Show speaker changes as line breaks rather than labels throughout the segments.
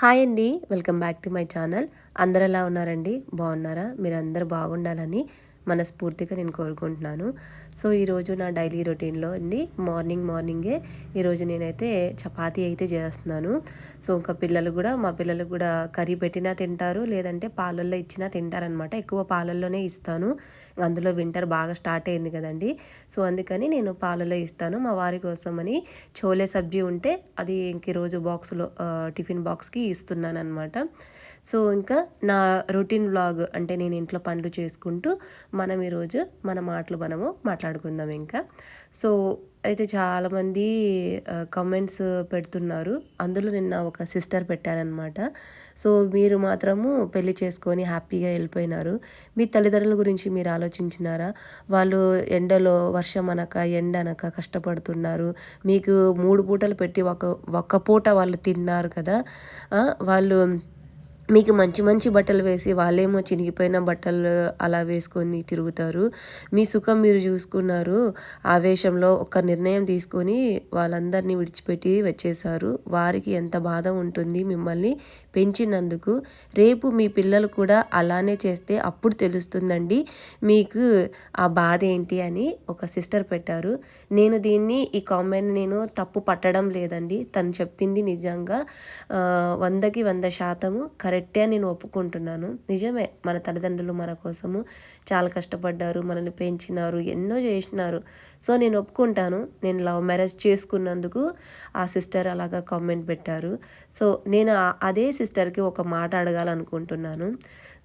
Hi అండి. Welcome back to my channel. అందరు ఎలా ఉన్నారండి? బాగున్నారా? మీరు అందరు బాగుండాలని మనస్ఫూర్తిగా నేను కోరుకుంటున్నాను. సో ఈరోజు నా డైలీ రొటీన్లో అండి మార్నింగ్ మార్నింగే ఈరోజు నేనైతే చపాతీ అయితే చేస్తున్నాను. సో ఇంకా పిల్లలు కూడా మా పిల్లలు కూడా కర్రీ పెట్టినా తింటారు లేదంటే పాలల్లో ఇచ్చినా తింటారనమాట ఎక్కువ పాలల్లోనే ఇస్తాను. అందులో వింటర్ బాగా స్టార్ట్ అయింది కదండి. సో అందుకని నేను పాలలో ఇస్తాను. మా వారి కోసమని చోలే సబ్జీ ఉంటే అది ఇంక ఈరోజు బాక్స్లో టిఫిన్ బాక్స్కి ఇస్తున్నాను అనమాట సో ఇంకా నా రొటీన్ వ్లాగ్ అంటే నేను ఇంట్లో పనులు చేసుకుంటూ మనం ఈరోజు మన మాటలు మనము మాట్లాడుకుందాం ఇంకా. సో అయితే చాలామంది కమెంట్స్ పెడుతున్నారు. అందులో నిన్న ఒక సిస్టర్ పెట్టారనమాట సో మీరు మాత్రము పెళ్ళి చేసుకొని హ్యాపీగా వెళ్ళిపోయినారు. మీ తల్లిదండ్రుల గురించి మీరు ఆలోచించినారా? వాళ్ళు ఎండలో వర్షం అనక ఎండ అనక కష్టపడుతున్నారు. మీకు మూడు పూటలు పెట్టి ఒక ఒక్క పూట వాళ్ళు తిన్నారు కదా? వాళ్ళు మీకు మంచి మంచి బట్టలు వేసి వాళ్ళేమో చినిగిపోయిన బట్టలు అలా వేసుకొని తిరుగుతారు. మీ సుఖం మీరు చూసుకున్నారు. ఆవేశంలో ఒక నిర్ణయం తీసుకొని వాళ్ళందరినీ విడిచిపెట్టి వచ్చేసారు వారికి ఎంత బాధ ఉంటుంది మిమ్మల్ని పెంచినందుకు. రేపు మీ పిల్లలు కూడా అలానే చేస్తే అప్పుడు తెలుస్తుందండి. మీకు ఆ బాధ ఏంటి అని ఒక సిస్టర్ పెట్టారు. నేను దీన్ని ఈ కామెంట్ నేను తప్పు పట్టడం లేదండి. తను చెప్పింది నిజంగా వందకి వంద శాతము కరెక్ట్. కరెక్టే నేను ఒప్పుకుంటున్నాను. నిజమే మన తల్లిదండ్రులు మన కోసము చాలా కష్టపడ్డారు మనల్ని పెంచినారు ఎన్నో చేసినారు. సో నేను ఒప్పుకుంటాను. నేను లవ్ మ్యారేజ్ చేసుకున్నందుకు ఆ సిస్టర్ అలాగా కామెంట్ పెట్టారు. సో నేను అదే సిస్టర్కి ఒక మాట అడగాలనుకుంటున్నాను.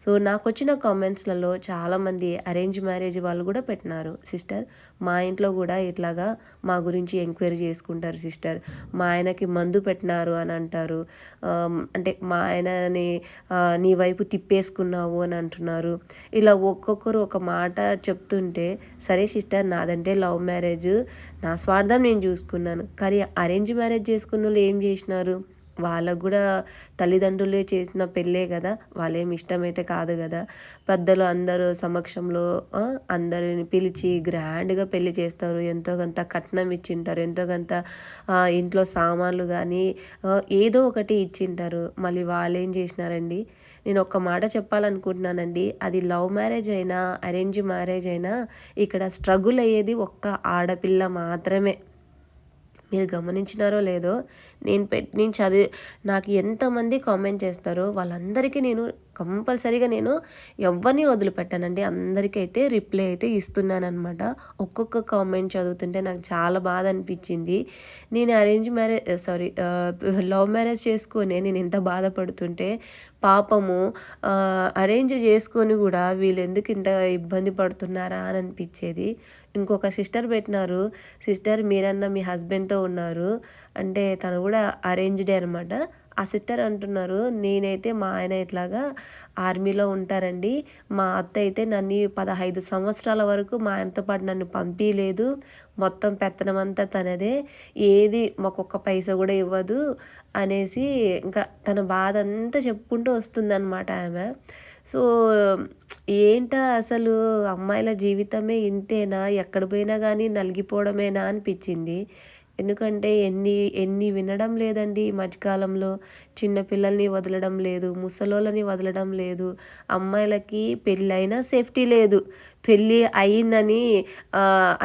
సో నాకు వచ్చిన కామెంట్స్లలో చాలామంది అరేంజ్ మ్యారేజ్ వాళ్ళు కూడా పెట్టినారు. సిస్టర్ మా ఇంట్లో కూడా ఇట్లాగా మా గురించి ఎంక్వైరీ చేసుకుంటారు సిస్టర్. మా ఆయనకి మందు పెట్టినారు అని అంటారు. అంటే మా ఆయనని నీ వైపు తిప్పేసుకున్నావు అని అంటున్నారు. ఇలా ఒక్కొక్కరు ఒక మాట చెప్తుంటే సరే సిస్టర్ నాదంటే లవ్ మ్యారేజ్. నా స్వార్థం నేను చూసుకున్నాను. కానీ అరేంజ్ మ్యారేజ్ చేసుకున్న వాళ్ళు ఏం చేసినారు? వాళ్ళకు కూడా తల్లిదండ్రులే చేసిన పెళ్ళే కదా. వాళ్ళేం ఇష్టమైతే కాదు కదా. పెద్దలు అందరూ సమక్షంలో అందరిని పిలిచి గ్రాండ్గా పెళ్ళి చేస్తారు. ఎంతో కొంత కట్నం ఇచ్చింటారు. ఎంతో కొంత ఇంట్లో సామాన్లు కానీ ఏదో ఒకటి ఇచ్చింటారు. మళ్ళీ వాళ్ళు ఏం చేసినారండి? నేను ఒక్క మాట చెప్పాలనుకుంటున్నానండి. అది లవ్ మ్యారేజ్ అయినా అరేంజ్ మ్యారేజ్ అయినా ఇక్కడ స్ట్రగుల్ అయ్యేది ఒక్క ఆడపిల్ల మాత్రమే. మీరు గమనించినారో లేదో నేను పె నేను చదివి నాకు ఎంతమంది కామెంట్ చేస్తారో వాళ్ళందరికీ నేను కంపల్సరీగా నేను ఎవరిని వదిలిపెట్టానండి. అందరికీ అయితే రిప్లై అయితే ఇస్తున్నాను అనమాట ఒక్కొక్క కామెంట్ చదువుతుంటే నాకు చాలా బాధ అనిపించింది. నేను arrange marriage sorry love marriage చేసుకొని నేను ఎంత బాధపడుతుంటే పాపము అరేంజ్ చేసుకొని కూడా వీళ్ళు ఎందుకు ఇంత ఇబ్బంది పడుతున్నారా అని అనిపించేది. ఇంకొక సిస్టర్ పెట్టినారు. సిస్టర్ మీరన్న మీ హస్బెండ్తో ఉన్నారు. అంటే తను కూడా అరేంజ్డే అనమాట ఆ సిస్టర్ అంటున్నారు నేనైతే మా ఆయన ఇట్లాగా ఆర్మీలో ఉంటారండి. మా అత్త అయితే నన్ను పదహైదు సంవత్సరాల వరకు మా ఆయనతో పాటు నన్ను పంపించలేదు మొత్తం పెత్తనం అంతా తనదే. ఏది మాకు ఒక్క పైస కూడా ఇవ్వదు అనేసి ఇంకా తన బాధ అంతా చెప్పుకుంటూ వస్తుందన్నమాట ఆమె. సో ఏంటా అసలు అమ్మాయిల జీవితమే ఇంతేనా? ఎక్కడ పోయినా కానీ నలిగిపోవడమేనా అనిపించింది. ఎందుకంటే ఎన్ని ఎన్ని వినడం లేదండి ఈ మధ్యకాలంలో. చిన్నపిల్లల్ని వదలడం లేదు ముసలోళ్ళని వదలడం లేదు అమ్మాయిలకి పెళ్ళైనా సేఫ్టీ లేదు. పెళ్ళి అయిందని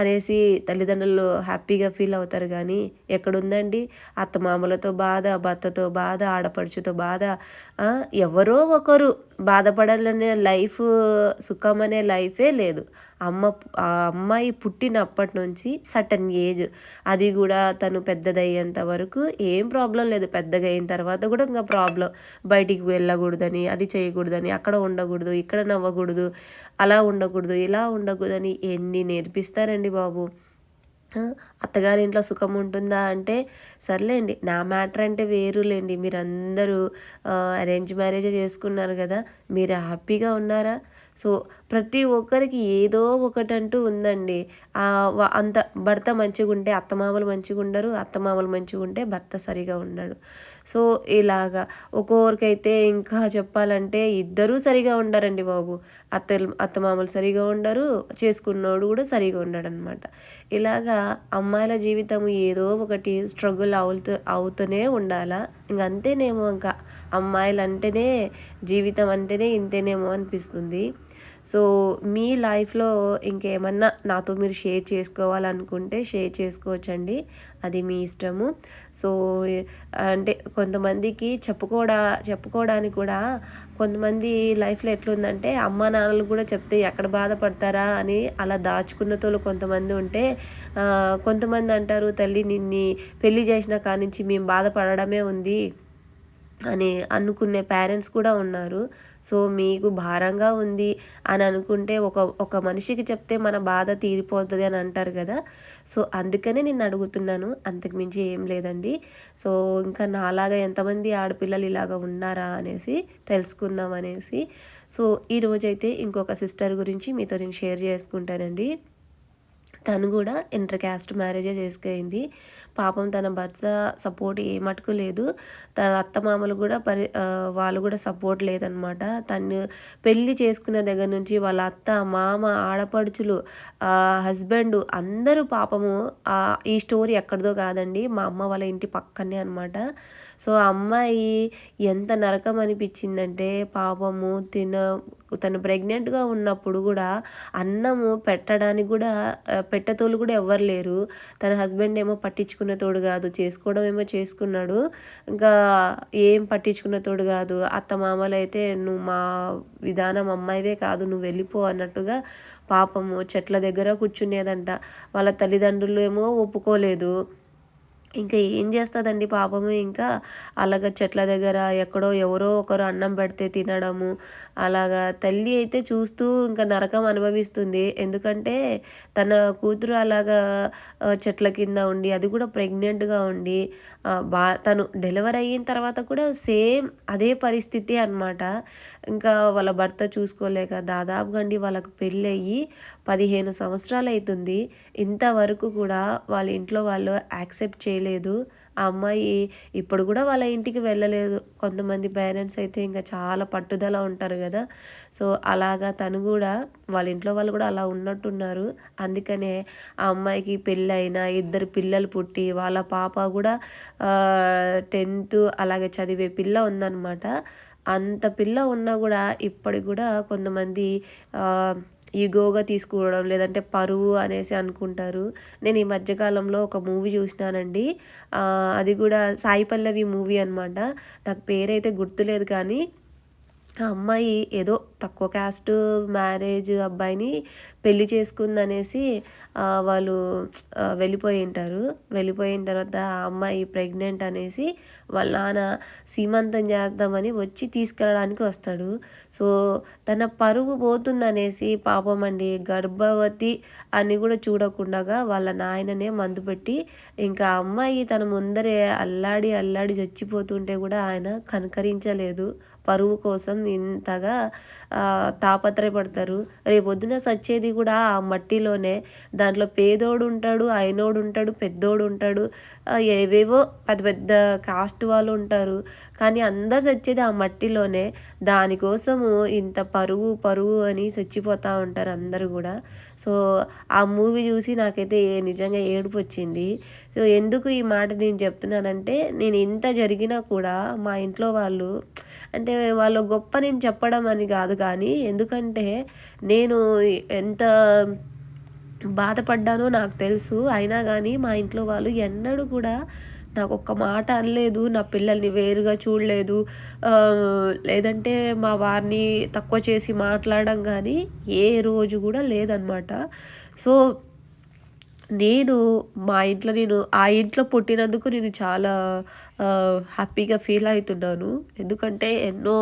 అనేసి తల్లిదండ్రులు హ్యాపీగా ఫీల్ అవుతారు కానీ ఎక్కడుందండి? అత్తమామలతో బాధ భర్తతో బాధ ఆడపడుచుతో బాధ ఎవరో ఒకరు బాధపడాలనే లైఫ్ సుఖం అనే లైఫే లేదు. అమ్మ ఆ అమ్మాయి పుట్టినప్పటి నుంచి సటన్ ఏజ్. అది కూడా తను పెద్దదయ్యేంత వరకు ఏం ప్రాబ్లం లేదు. పెద్దగా అయిన తర్వాత కూడా ఇంకా ప్రాబ్లం. బయటికి వెళ్ళకూడదని అది చేయకూడదని అక్కడ ఉండకూడదు ఇక్కడ నవ్వకూడదు అలా ఉండకూడదు ఇలా ఉండకూడదని ఎన్ని నేర్పిస్తారండి బాబు? అత్తగారింట్లో సుఖం ఉంటుందా అంటే సర్లేండి నా మ్యాటర్ అంటే వేరులేండి. మీరందరూ అరేంజ్ మ్యారేజ్ చేసుకున్నారు కదా మీరు హ్యాపీగా ఉన్నారా? సో ప్రతి ఒక్కరికి ఏదో ఒకటి అంటూ ఉందండి అంత భర్త మంచిగా ఉంటే అత్తమామలు మంచిగా ఉండరు అత్తమామలు మంచిగా ఉంటే భర్త సరిగా ఉండడు. సో ఇలాగా ఒక్కొక్కరికైతే ఇంకా చెప్పాలంటే ఇద్దరూ సరిగా ఉండరండి బాబు. అత్త అత్తమామలు సరిగా ఉండరు చేసుకున్నోడు కూడా సరిగా ఉండడనమాట ఇలాగా అమ్మాయిల జీవితం ఏదో ఒకటి స్ట్రగుల్ అవుతూ అవుతూనే ఉండాలా? ఇంక అంతేనేమో ఇంకా అమ్మాయిలు అంటేనే జీవితం అంటేనే ఇంతేనేమో అనిపిస్తుంది. సో మీ లైఫ్లో ఇంకేమన్నా నాతో మీరు షేర్ చేసుకోవాలనుకుంటే షేర్ చేసుకోవచ్చండి. అది మీ ఇష్టము. సో అంటే కొంతమందికి చెప్పుకోడా చెప్పుకోవడానికి కూడా కొంతమంది లైఫ్లో ఎట్లుందంటే అమ్మ నాన్నలు కూడా చెప్తే ఎక్కడ బాధపడతారా అని అలా దాచుకున్న తోలు కొంతమంది ఉంటే కొంతమంది అంటారు తల్లి నిన్ని పెళ్ళి చేసిన కానించి మేము బాధపడడమే ఉంది. అని అనుకునే పేరెంట్స్ కూడా ఉన్నారు. సో మీకు భారంగా ఉంది అని అనుకుంటే ఒక ఒక మనిషికి చెప్తే మన బాధ తీరిపోతుంది అని అంటారు కదా. సో అందుకనే నేను అడుగుతున్నాను. అంతకుమించి ఏం లేదండి. సో ఇంకా నాలాగా ఎంతమంది ఆడపిల్లలు ఇలాగ ఉన్నారా అనేసి తెలుసుకుందాం అనేసి. సో ఈరోజైతే ఇంకొక సిస్టర్ గురించి మీతో నేను షేర్ చేసుకుంటానండి. తను కూడా ఇంటర్ క్యాస్ట్ మ్యారేజే చేసుకైంది. పాపం తన భర్త సపోర్ట్ ఏ మటుకు లేదు. తన అత్తమామలు కూడా పరి వాళ్ళు కూడా సపోర్ట్ లేదనమాట తను పెళ్ళి చేసుకున్న దగ్గర నుంచి వాళ్ళ అత్త మామ ఆడపడుచులు హస్బెండ్ అందరూ పాపము ఈ స్టోరీ ఎక్కడిదో కాదండి. మా అమ్మ వాళ్ళ ఇంటి పక్కనే అనమాట సో అమ్మాయి ఎంత నరకం అనిపించిందంటే పాపము తిన తను ప్రెగ్నెంట్గా ఉన్నప్పుడు కూడా అన్నము పెట్టడానికి కూడా పెట్టతోలు కూడా ఎవ్వరు లేరు. తన హస్బెండ్ ఏమో పట్టించుకున్న తోడు కాదు చేసుకోవడం ఏమో చేసుకున్నాడు. ఇంకా ఏం పట్టించుకున్న తోడు కాదు. అత్త మామలు అయితే నువ్వు మా విధానం అమ్మాయివే కాదు నువ్వు వెళ్ళిపో అన్నట్టుగా పాపము చెట్ల దగ్గర కూర్చునేదంట. వాళ్ళ తల్లిదండ్రులు ఏమో ఒప్పుకోలేదు. ఇంకా ఏం చేస్తుందండి పాపము? ఇంకా అలాగ చెట్ల దగ్గర ఎక్కడో ఎవరో ఒకరు అన్నం పెడితే తినడము అలాగా తల్లి అయితే చూస్తూ ఇంకా నరకం అనుభవిస్తుంది. ఎందుకంటే తన కూతురు అలాగా చెట్ల కింద ఉండి అది కూడా ప్రెగ్నెంట్గా ఉండి బా తను డెలివరీ అయిన తర్వాత కూడా సేమ్ అదే పరిస్థితి అనమాట ఇంకా వాళ్ళ భర్త చూసుకోలేక దాదాపుగా అండి వాళ్ళకు పెళ్ళయ్యి పదిహేను సంవత్సరాలు అవుతుంది ఇంతవరకు కూడా వాళ్ళ ఇంట్లో వాళ్ళు యాక్సెప్ట్ చేయలేదు. ఆ అమ్మాయి ఇప్పుడు కూడా వాళ్ళ ఇంటికి వెళ్ళలేదు. కొంతమంది పేరెంట్స్ అయితే ఇంకా చాలా పట్టుదల ఉంటారు కదా. సో అలాగా తను కూడా వాళ్ళ ఇంట్లో వాళ్ళు కూడా అలా ఉన్నట్టున్నారు. అందుకనే ఆ అమ్మాయికి పెళ్ళి అయినా ఇద్దరు పిల్లలు పుట్టి వాళ్ళ పాప కూడా టెన్త్ అలాగే చదివే పిల్ల ఉందన్నమాట. అంత పిల్ల ఉన్నా కూడా ఇప్పటికి కూడా కొంతమంది ఈగోగా తీసుకోవడం లేదంటే పరువు అనేసి అనుకుంటారు. నేను ఈ మధ్యకాలంలో ఒక మూవీ చూసినానండి. అది కూడా సాయి పల్లవి మూవీ అనమాట నాకు పేరైతే గుర్తులేదు కానీ ఆ అమ్మాయి ఏదో తక్కువ క్యాస్ట్ మ్యారేజ్ అబ్బాయిని పెళ్ళి చేసుకుందనేసి వాళ్ళు వెళ్ళిపోయి ఉంటారు. వెళ్ళిపోయిన తర్వాత ఆ అమ్మాయి ప్రెగ్నెంట్ అనేసి వాళ్ళ నాన్న సీమంతం చేద్దామని వచ్చి తీసుకెళ్ళడానికి వస్తాడు. సో తన పరువు పోతుందనేసి పాపం అండి. గర్భవతి అని కూడా చూడకుండా వాళ్ళ నాయననే మందు పెట్టి ఇంకా అమ్మాయి తన ముందరే అల్లాడి అల్లాడి చచ్చిపోతుంటే కూడా ఆయన కనకరించలేదు. పరువు కోసం ఇంతగా తాపత్రయపడతారు. రేపొద్దున సచ్చేది కూడా ఆ మట్టిలోనే. దాంట్లో పేదోడు ఉంటాడు అయినోడు ఉంటాడు పెద్దోడు ఉంటాడు ఏవేవో పెద్ద పెద్ద కాస్ట్ వాళ్ళు ఉంటారు. కానీ అందరు చచ్చేది ఆ మట్టిలోనే. దానికోసము ఇంత పరువు పరువు అని చచ్చిపోతూ ఉంటారు అందరూ కూడా. సో ఆ మూవీ చూసి నాకైతే నిజంగా ఏడుపు వచ్చింది. సో ఎందుకు ఈ మాట నేను చెప్తున్నానంటే నేను ఇంత జరిగినా కూడా మా ఇంట్లో వాళ్ళు అంటే వాళ్ళు గొప్ప నేను చెప్పడం అని కాదు కానీ ఎందుకంటే నేను ఎంత బాధపడ్డానో నాకు తెలుసు. అయినా కానీ మా ఇంట్లో వాళ్ళు ఎన్నడూ కూడా నాకు ఒక్క మాట అనలేదు. నా పిల్లల్ని వేరుగా చూడలేదు. లేదంటే మా వారిని తక్కువ చేసి మాట్లాడడం కానీ ఏ రోజు కూడా లేదనమాట సో నేను మా ఇంట్లో నేను ఆ ఇంట్లో పుట్టినందుకు నేను చాలా హ్యాపీగా ఫీల్ అవుతున్నాను. ఎందుకంటే ఎన్నో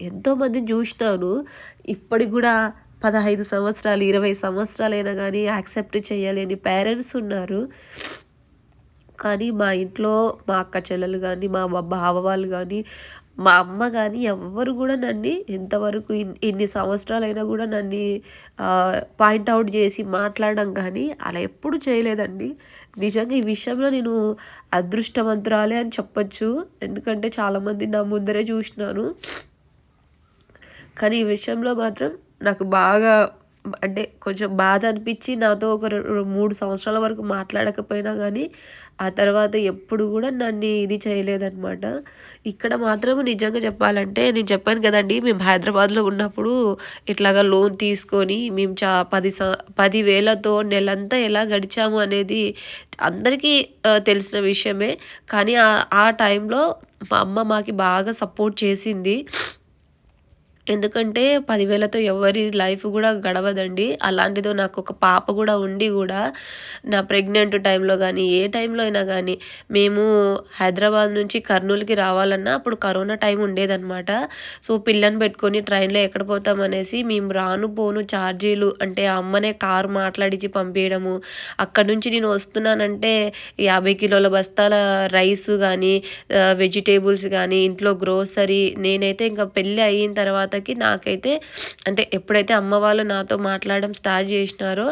ఎంతో మందిని చూసినాను. ఇప్పటికి కూడా పదహైదు సంవత్సరాలు ఇరవై సంవత్సరాలైనా కానీ యాక్సెప్ట్ చేయాలి అని పేరెంట్స్ ఉన్నారు. కానీ మా ఇంట్లో మా అక్క చెల్లెలు కానీ మా బావ వాళ్ళు కానీ మా అమ్మ కానీ ఎవ్వరు కూడా నన్ను ఎంతవరకు ఇన్ని సంవత్సరాలైనా కూడా నన్ను పాయింట్అవుట్ చేసి మాట్లాడడం కానీ అలా ఎప్పుడు చేయలేదండి. నిజంగా ఈ విషయంలో నేను అదృష్టవంతురాలే అని చెప్పచ్చు. ఎందుకంటే చాలామంది నా ముందరే చూసినాను. కానీ ఈ విషయంలో మాత్రం నాకు బాగా అంటే కొంచెం బాధ అనిపించి నాతో ఒక మూడు సంవత్సరాల వరకు మాట్లాడకపోయినా కానీ ఆ తర్వాత ఎప్పుడు కూడా నన్ను ఇది చేయలేదన్నమాట. ఇక్కడ మాత్రం నిజంగా చెప్పాలంటే నేను చెప్పాను కదండి మేము హైదరాబాద్లో ఉన్నప్పుడు ఇట్లాగా లోన్ తీసుకొని మేము చా పది స పదివేలతో నెలంతా ఎలా గడిచాము అనేది అందరికీ తెలిసిన విషయమే. కానీ ఆ టైంలో మా అమ్మ మాకు బాగా సపోర్ట్ చేసింది. ఎందుకంటే పదివేలతో ఎవరి లైఫ్ కూడా గడవదండి. అలాంటిదో నాకు ఒక పాప కూడా ఉండి కూడా నా ప్రెగ్నెంట్ టైంలో కానీ ఏ టైంలో అయినా కానీ మేము హైదరాబాద్ నుంచి కర్నూలుకి రావాలన్నా అప్పుడు కరోనా టైం ఉండేదన్నమాట. సో పిల్లని పెట్టుకొని ట్రైన్లో ఎక్కడ పోతాం అనేసి మేము రాను పోను ఛార్జీలు అంటే అమ్మనే కారు మాట్లాడించి పంపించడము అక్కడ నుంచి నేను వస్తున్నానంటే యాభై కిలోల బస్తాల రైస్ కానీ వెజిటేబుల్స్ కానీ ఇంట్లో గ్రోసరీ నేనైతే ఇంకా పెళ్ళి అయిన తర్వాత వచ్చేసరికి నాకైతే అంటే ఎప్పుడైతే అమ్మ వాళ్ళు నాతో మాట్లాడడం స్టార్ట్ చేసినారో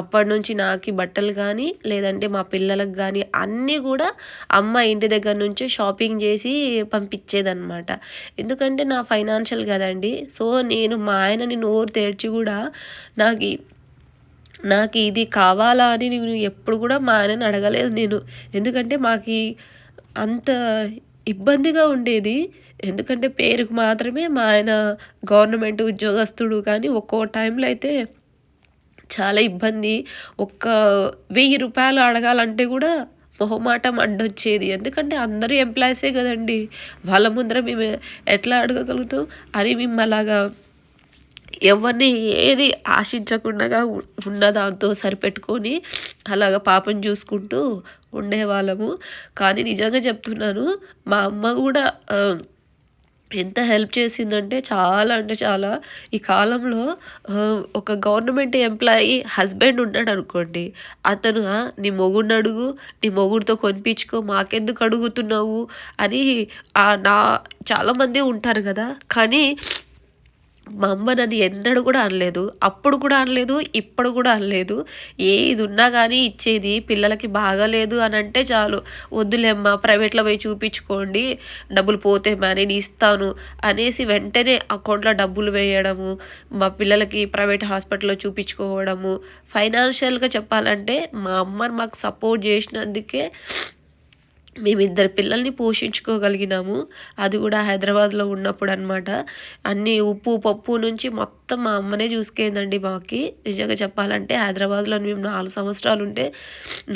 అప్పటి నుంచి నాకు బట్టలు కానీ లేదంటే మా పిల్లలకు కానీ అన్నీ కూడా అమ్మ ఇంటి దగ్గర నుంచి షాపింగ్ చేసి పంపించేదన్నమాట. ఎందుకంటే నా ఫైనాన్షియల్ కదండి. సో నేను మా ఆయనని నోరు తెరిచి కూడా నాకు నాకు ఇది కావాలా అని నేను ఎప్పుడు కూడా మా ఆయనని అడగలేదు నేను. ఎందుకంటే మాకు అంత ఇబ్బందిగా ఉండేది. ఎందుకంటే పేరుకు మాత్రమే మా ఆయన గవర్నమెంట్ ఉద్యోగస్తుడు కానీ ఒక్కో టైంలో అయితే చాలా ఇబ్బంది. ఒక్క వెయ్యి రూపాయలు అడగాలంటే కూడా మొహమాటం అడ్డొచ్చేది. ఎందుకంటే అందరూ ఎంప్లాయీసే కదండి. వాళ్ళ ముందర మేము ఎట్లా అడగగలుగుతాం అని మేము అలాగా ఎవరిని ఏది ఆశించకుండా ఉన్న దాంతో సరిపెట్టుకొని అలాగ పాపం చూసుకుంటూ ఉండేవాళ్ళము. కానీ నిజంగా చెప్తున్నాను మా అమ్మ కూడా ఎంత హెల్ప్ చేసిందంటే చాలా అంటే చాలా. ఈ కాలంలో ఒక గవర్నమెంట్ ఎంప్లాయీ హస్బెండ్ ఉన్నాడు అనుకోండి. అతను నీ మొగుడిని అడుగు నీ మొగుడితో కొనిపించుకో మాకెందుకు అడుగుతున్నావు? అని నా చాలామంది ఉంటారు కదా. కానీ మా అమ్మ నన్ను ఎన్నడూ కూడా అనలేదు. అప్పుడు కూడా అనలేదు ఇప్పుడు కూడా అనలేదు. ఏ ఇది ఉన్నా కానీ ఇచ్చేది పిల్లలకి బాగాలేదు అని అంటే చాలు. వద్దులేమ్మా ప్రైవేట్లో పోయి చూపించుకోండి డబ్బులు పోతే మా నేను ఇస్తాను అనేసి వెంటనే అకౌంట్లో డబ్బులు వేయడము మా పిల్లలకి ప్రైవేట్ హాస్పిటల్లో చూపించుకోవడము. ఫైనాన్షియల్గా చెప్పాలంటే మా అమ్మ మాకు సపోర్ట్ చేసినందుకే మేమిద్దరు పిల్లల్ని పోషించుకోగలిగినాము. అది కూడా హైదరాబాద్లో ఉన్నప్పుడు అనమాట అన్నీ ఉప్పు పప్పు నుంచి మొత్తం మొత్తం మా అమ్మనే చూసుకేందండి మాకి. నిజంగా చెప్పాలంటే హైదరాబాద్లో మేము నాలుగు సంవత్సరాలు ఉంటే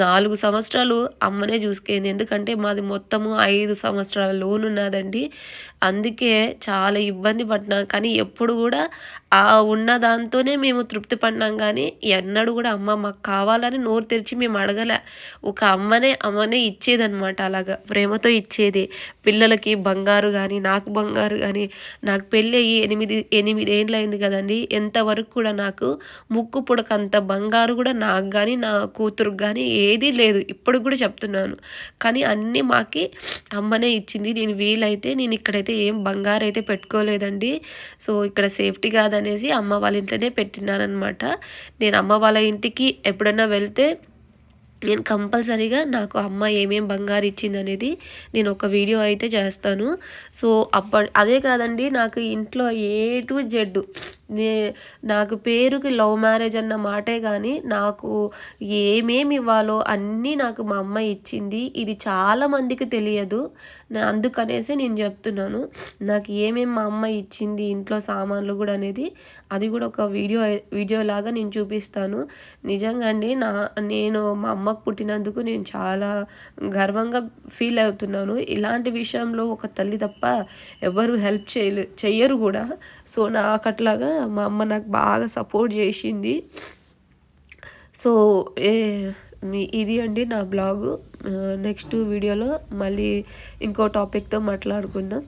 నాలుగు సంవత్సరాలు అమ్మనే చూసుకేంది. ఎందుకంటే మాది మొత్తము ఐదు సంవత్సరాల లోన్ ఉన్నదండి. అందుకే చాలా ఇబ్బంది పడినా కానీ ఎప్పుడు కూడా ఆ ఉన్న దాంతోనే మేము తృప్తి పడినాం కానీ ఎన్నడూ కూడా అమ్మ మాకు కావాలని నోరు తెరిచి మేము అడగలే. ఒక అమ్మనే అమ్మనే ఇచ్చేదనమాట అలాగా. ప్రేమతో ఇచ్చేది. పిల్లలకి బంగారు కానీ నాకు బంగారు కానీ నాకు పెళ్ళి అయ్యి ఎనిమిది ఎనిమిది ఏండ్లు అయింది కదండి ఎంతవరకు కూడా నాకు ముక్కు పుడకంత బంగారు కూడా నాకు కానీ నా కూతురుకు కానీ ఏదీ లేదు. ఇప్పుడు కూడా చెప్తున్నాను. కానీ అన్నీ మాకి అమ్మనే ఇచ్చింది. నేను వీలైతే నేను ఇక్కడైతే ఏం బంగారు అయితే పెట్టుకోలేదండి. సో ఇక్కడ సేఫ్టీ కాదనేసి అమ్మ వాళ్ళ ఇంట్లోనే పెట్టినానమాట నేను అమ్మ వాళ్ళ ఇంటికి ఎప్పుడన్నా వెళ్తే నేను కంపల్సరీగా నాకు అమ్మ ఏమేం బంగారు ఇచ్చింది అనేది నేను ఒక వీడియో అయితే చేస్తాను. సో అప్ప అదే కాదండి నాకు ఇంట్లో ఏ టు జెడ్ నే నాకు పేరుకి లవ్ మ్యారేజ్ అన్న మాటే కానీ నాకు ఏమేమి ఇవ్వాలో అన్నీ నాకు మా అమ్మ ఇచ్చింది. ఇది చాలామందికి తెలియదు. అందుకనేసి నేను చెప్తున్నాను. నాకు ఏమేమి మా అమ్మ ఇచ్చింది ఇంట్లో సామాన్లు కూడా అనేది అది కూడా ఒక వీడియో వీడియో లాగా నేను చూపిస్తాను. నిజంగా అండి నా నేను మా అమ్మకు పుట్టినందుకు నేను చాలా గర్వంగా ఫీల్ అవుతున్నాను. ఇలాంటి విషయంలో ఒక తల్లి తప్ప ఎవరు హెల్ప్ చేయలే చెయ్యరు కూడా. సో నాకు అట్లాగా మా అమ్మ నాకు బాగా సపోర్ట్ చేసింది. సో ఏ ఇది అండి నా బ్లాగు. నెక్స్ట్ వీడియోలో మళ్ళీ ఇంకో టాపిక్తో మాట్లాడుకుందాం.